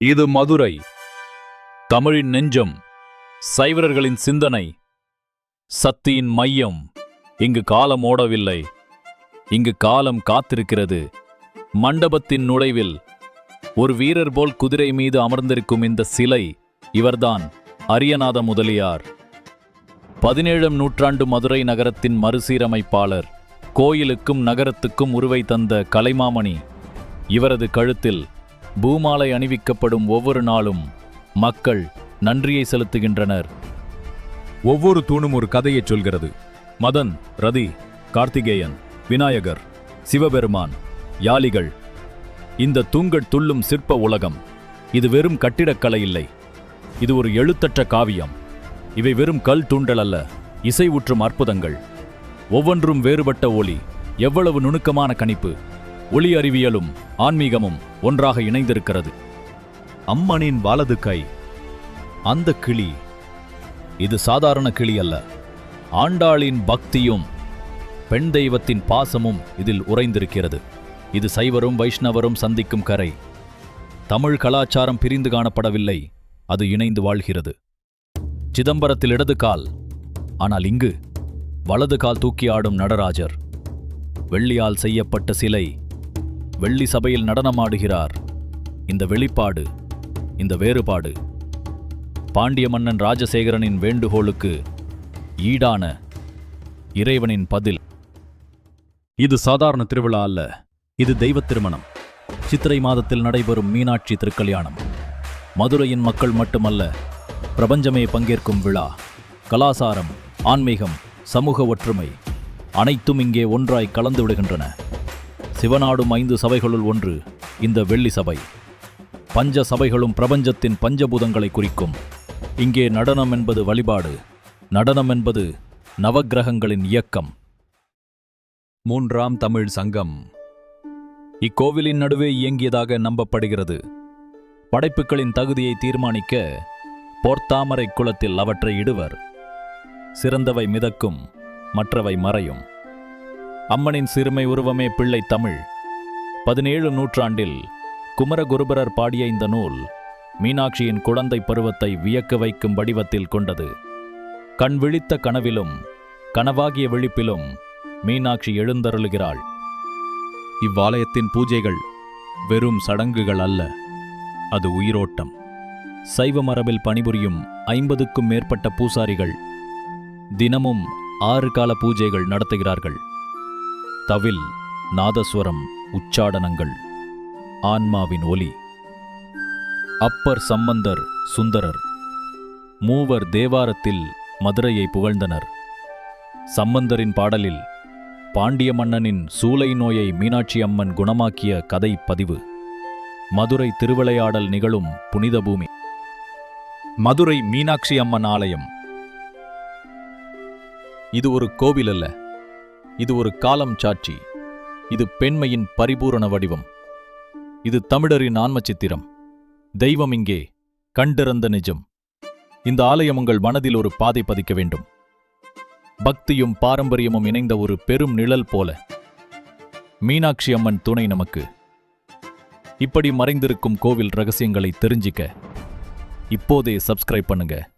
இது மதுரை. தமிழின் நெஞ்சம் சைவரர்களின் சிந்தனை சக்தியின் மையம். இங்கு காலம் ஓடவில்லை. இங்கு காலம் காத்திருக்கிறது. மண்டபத்தின் நுழைவில் ஒரு வீரர் போல் குதிரை மீது அமர்ந்திருக்கும் இந்த சிலை இவர்தான் அரியநாத முதலியார். பதினேழாம் நூற்றாண்டு மதுரை நகரத்தின் மறுசீரமைப்பாளர் கோயிலுக்கும் நகரத்துக்கும் உருவை தந்த கலைமாமணி இவரது கழுத்தில் பூமாலை அணிவிக்கப்படும் ஒவ்வொரு நாளும் மக்கள் நன்றியை செலுத்துகின்றனர். ஒவ்வொரு தூணும் ஒரு கதையைச் சொல்கிறது. மதன் ரதி கார்த்திகேயன் விநாயகர் சிவபெருமான் யாளிகள் இந்த தூங்கட் துள்ளும் சிற்ப உலகம். இது வெறும் கட்டிடக்கலை இல்லை. இது ஒரு எழுத்தற்ற காவியம். இவை வெறும் கல் தூண்டல் அல்ல இசை ஊற்றும் அற்புதங்கள். ஒவ்வொன்றும் வேறுபட்ட ஒளி எவ்வளவு நுணுக்கமான கணிப்பு. ஒளி அறிவியலும் ஆன்மீகமும் ஒன்றாக இணைந்திருக்கிறது. அம்மனின் வலது கை. அந்த கிளி. இது சாதாரண கிளி அல்ல. ஆண்டாளின் பக்தியும் பெண் தெய்வத்தின் பாசமும் இதில் உறைந்திருக்கிறது. இது சைவரும் வைஷ்ணவரும் சந்திக்கும் கரை. தமிழ் கலாச்சாரம் பிரிந்து காணப்படவில்லை. அது இணைந்து வாழ்கிறது. சிதம்பரத்தில் இடது கால். ஆனால் இங்கு வலது கால் தூக்கி ஆடும் நடராஜர். வெள்ளியால் செய்யப்பட்ட சிலை. வெள்ளி சபையில் நடனமாடுகிறார். இந்த வெளிப்பாடு இந்த வேறுபாடு பாண்டிய மன்னன் ராஜசேகரனின் வேண்டுகோளுக்கு ஈடான இறைவனின் பதில். இது சாதாரண திருவிழா அல்ல இது தெய்வத் திருமணம். சித்திரை மாதத்தில் நடைபெறும் மீனாட்சி திருக்கல்யாணம். மதுரையின் மக்கள் மட்டுமல்ல பிரபஞ்சமே பங்கேற்கும் விழா கலாசாரம் ஆன்மீகம் சமூக ஒற்றுமை அனைத்தும் இங்கே ஒன்றாய் கலந்து விடுகின்றன. சிவநாடும் ஐந்து சபைகளுள் ஒன்று இந்த வெள்ளி சபை. பஞ்ச சபைகளும் பிரபஞ்சத்தின் பஞ்சபூதங்களை குறிக்கும். இங்கே நடனம் என்பது வழிபாடு நடனம் என்பது நவக்கிரகங்களின் இயக்கம். மூன்றாம் தமிழ் சங்கம். இக்கோவிலின் நடுவே இயங்கியதாக நம்பப்படுகிறது. படைப்புகளின் தகுதியை தீர்மானிக்க போர்த்தாமரை குளத்தில் அவற்றை இடுவர். சிறந்தவை மிதக்கும் மற்றவை மறையும். அம்மனின் சிறுமை உருவமே பிள்ளை தமிழ். பதினேழு நூற்றாண்டில் குமரகுருபரர் பாடிய இந்த நூல் மீனாட்சியின் குழந்தை பருவத்தை வியக்க வைக்கும் வடிவத்தில் கொண்டது. கண் விழித்த கனவிலும் கனவாகிய விழிப்பிலும் மீனாட்சி எழுந்தருளுகிறாள். இவ்வாலயத்தின் பூஜைகள் வெறும் சடங்குகள் அல்ல அது உயிரோட்டம். சைவ மரபில் பணிபுரியும் ஐம்பதுக்கும் மேற்பட்ட பூசாரிகள் தினமும் ஆறு கால பூஜைகள் நடத்துகிறார்கள். தவில் நாதஸ்வரம் உச்சாடனங்கள். ஆன்மாவின் ஒலி. அப்பர் சம்பந்தர் சுந்தரர். மூவர் தேவாரத்தில் மதுரையை புகழ்ந்தனர். சம்பந்தரின் பாடலில் பாண்டிய மன்னனின் சூலை நோயை மீனாட்சி அம்மன் குணமாக்கிய கதை பதிவு. மதுரை திருவிளையாடல் நிகழும் புனித பூமி. மதுரை மீனாட்சி அம்மன் ஆலயம். இது ஒரு கோவில் அல்ல இது ஒரு காலம் சாட்சி. இது பெண்மையின் பரிபூரண வடிவம். இது தமிழரின் ஆன்மச்சித்திரம். தெய்வம் இங்கே கண்டிறந்த நிஜம். இந்த ஆலயம் உங்கள் மனதில் ஒரு பாதை பதிக்க வேண்டும். பக்தியும் பாரம்பரியமும் இணைந்த ஒரு பெரும் நிழல் போல. மீனாட்சி அம்மன் துணை நமக்கு. இப்படி மறைந்திருக்கும் கோவில் ரகசியங்களை தெரிஞ்சிக்க இப்போதே சப்ஸ்கிரைப் பண்ணுங்க.